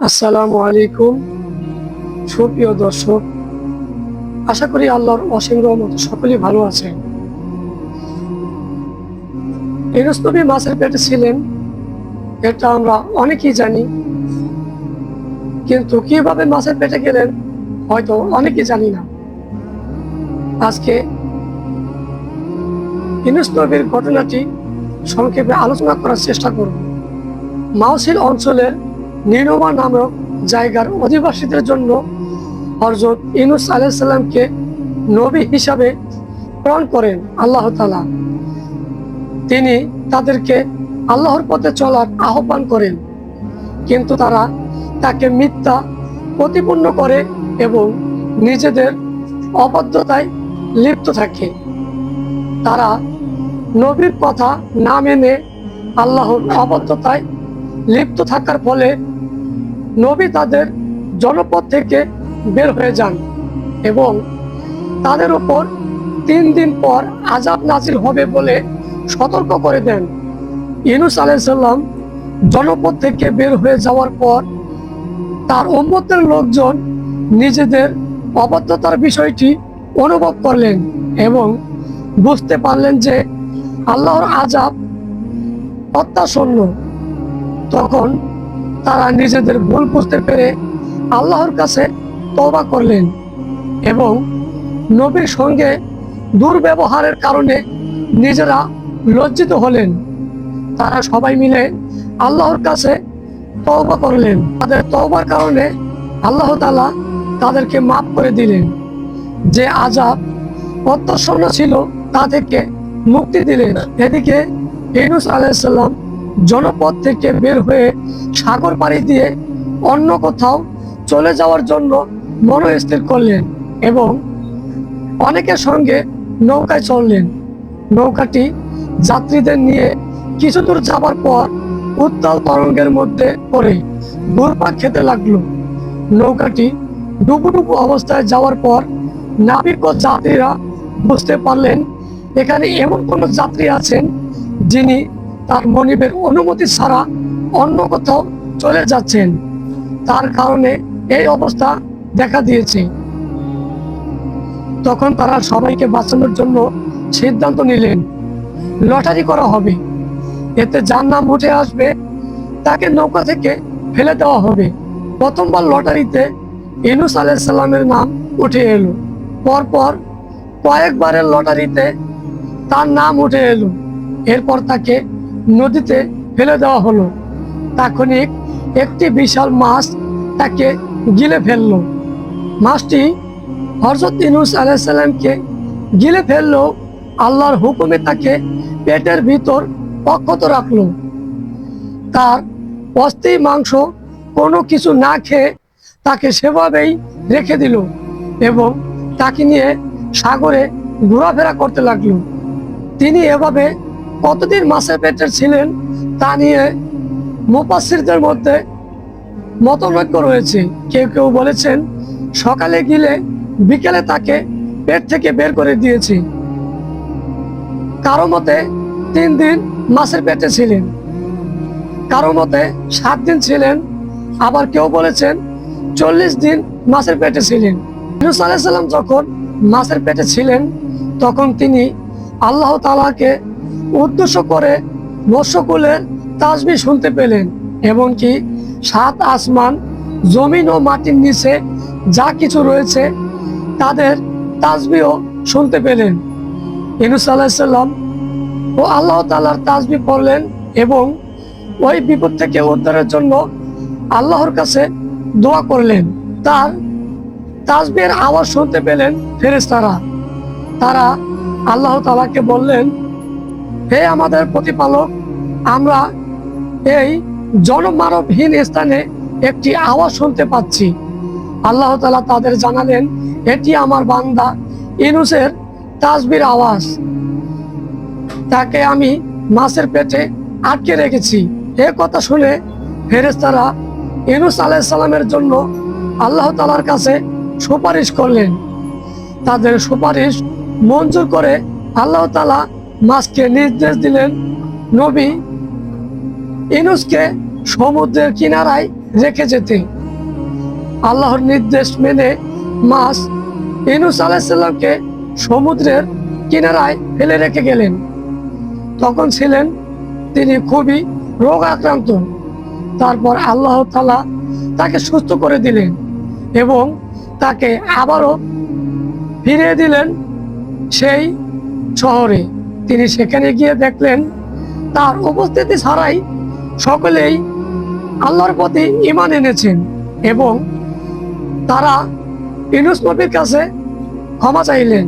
আসসালামু আলাইকুম। সুপ্রিয় দর্শক, আশা করি আল্লাহর অসীম রহমত সকলেই ভালো আছেন। ইউনুস মাছের পেটে ছিলেন, এটা আমরা অনেকেই জানি। কিন্তু কীভাবে মাছের পেটে গেলেন, হয়তো অনেকেই জানি না। আজকে ইউনুস ঘটনাটি সংক্ষেপে আলোচনা করার চেষ্টা করব। মাউসিল অঞ্চলের নিনোমা নামক জায়গার অধিবাসীদের জন্য হরজত ইনুস আলাইসাল্লামকে নবী হিসাবে প্রেরণ করেন আল্লাহ তালা তিনি তাদেরকে আল্লাহর পথে চলার আহ্বান করেন, কিন্তু তারা তাকে মিথ্যা প্রতিপন্ন করে এবং নিজেদের অবদ্ধতায় লিপ্ত থাকে। তারা নবীর কথা না মেনে আল্লাহর অবদ্ধতায় লিপ্ত থাকার ফলে নবী তাদের জনপদ থেকে বের হয়ে যান এবং তাদের উপর তিন দিন পর আজাব নাজিল হবে বলে সতর্ক করে দেন। ইনুস আলাইসাল্লাম জনপদ থেকে বের হয়ে যাওয়ার পর তার উম্মতের লোকজন নিজেদের অবদ্ধতার বিষয়টি অনুভব করলেন এবং বুঝতে পারলেন যে আল্লাহর আজাব অত্যাসন্ন। তখন তারা নিজেদের ভুল বুঝতে পেরে আল্লাহর কাছে তওবা করলেন এবং নবীর সঙ্গে দুর্ব্যবহারের কারণে নিজেরা লজ্জিত হলেন। তারা সবাই মিলে আল্লাহর কাছে তওবা করলেন। তাদের তওবার কারণে আল্লাহ তাআলা তাদেরকে মাফ করে দিলেন। যে আজাব অত্যাসন্ন ছিল তা থেকে মুক্তি দিলেন। এদিকে ইনুস আলাইসাল্লাম জনপদ থেকে বের হয়ে সাগর পাড়ি দিয়ে অন্য কোথাও চলে যাওয়ার জন্য মনস্থির করলেন এবং অনেকের সঙ্গে নৌকায় চললেন। নৌকাটি যাত্রীদের নিয়ে কিছু দূর যাবার পর উত্তাল তরঙ্গের মধ্যে পড়ে ঘুরপাক খেতে লাগল। নৌকাটি ডুবুডুবু অবস্থায় যাওয়ার পর নাবিক ও যাত্রীরা বুঝতে পারলেন, এখানে এমন কোনো যাত্রী আছেন যিনি তার মনিবের অনুমতি ছাড়া অন্য কোথাও চলে যাচ্ছেন। তার কারণে এই অবস্থা দেখা দিয়েছে। তখন তারা সবাইকে বাঁচানোর জন্য সিদ্ধান্ত নিলেন, লটারি করা হবে। এতে যার নাম উঠে আসবে, তাকে নৌকা থেকে ফেলে দেওয়া হবে। প্রথমবার লটারিতে ইনুস আলাইসাল্লামের নাম উঠে এলো। পরপর কয়েকবারের লটারিতে তার নাম উঠে এলো। এরপর তাকে নদীতে ফেলে দেওয়া হলো। তাৎক্ষণিক একটি বিশাল মাছ তাকে গিলে ফেলল। মাছটি হরজত ইনুস আলাইসাল্লামকে গিলে ফেলল। আল্লাহর হুকুমে তাকে পেটের ভিতর অক্ষত রাখল। তার অস্থি মাংস কোনো কিছু না খেয়ে তাকে সেভাবেই রেখে দিল এবং তাকে নিয়ে সাগরে ঘোরাফেরা করতে লাগল। তিনি এভাবে কতদিন মাছের পেটের ছিলেন তা নিয়ে মুপাসিরদের মধ্যে মতনৈক্য রয়েছে। কেউ কেউ বলেছেন, সকালে গিলে বিকেলে তাকে পেট থেকে বের করে দিয়েছে। কারও মতে তিন দিন মাছের পেটে ছিলেন। কারও মতে সাত দিন ছিলেন। আবার কেউ বলেছেন, চল্লিশ দিন মাছের পেটে ছিলেন। আলাইসাল্লাম যখন মাছের পেটে ছিলেন, তখন তিনি আল্লাহ তালাকে উদ্দেশ্য করে মৎস্যকুলের তাসবি শুনতে পেলেন, এমনকি সাত আসমান, জমিন ও মাটির নিচে যা কিছু রয়েছে তাদের তাসবিও শুনতে পেলেন। ইনুস আলাহিসাল্লাম ও আল্লাহ তালার তাসবি পড়লেন এবং ওই বিপদ থেকে উদ্ধারের জন্য আল্লাহর কাছে দোয়া করলেন। তার তাসবির আওয়াজ শুনতে পেলেন ফেরেস্তারা তারা আল্লাহ তালাকে বললেন হে আমাদের প্রতিপালক, আমরা এই জনমানবহীন স্থানে একটি আওয়াজ শুনতে পাচ্ছি। আল্লাহ তালা তাদের জানালেন, এটি আমার বান্দা ইনুসের তাসবির আওয়াজ। তাকে আমি মাছের পেটে আটকে রেখেছি। এ কথা শুনে ফেরেস্তারা ইনুস আলাইসাল্লামের জন্য আল্লাহ তালার কাছে সুপারিশ করলেন। তাদের সুপারিশ মঞ্জুর করে আল্লাহ তালা মাছকে নির্দেশ দিলেন নবী ইনুসকে সমুদ্রের কিনারায় রেখে যেতে আল্লাহর নির্দেশ মেনে মাছ ইনুস আলাইসাল্লামকে সমুদ্রের কিনারায় ফেলে রেখে গেলেন। তখন ছিলেন তিনি খুবই রোগ আক্রান্ত তারপর আল্লাহ তালা তাকে সুস্থ করে দিলেন এবং তাকে আবারও ফিরিয়ে দিলেন সেই শহরে। তিনি সেখানে গিয়ে দেখলেন, তার উপস্থিতি ছাড়াই সকলেই আল্লাহর প্রতি ইমান এনেছেন এবং তারা ইনুস নবীর কাছে ক্ষমা চাইলেন।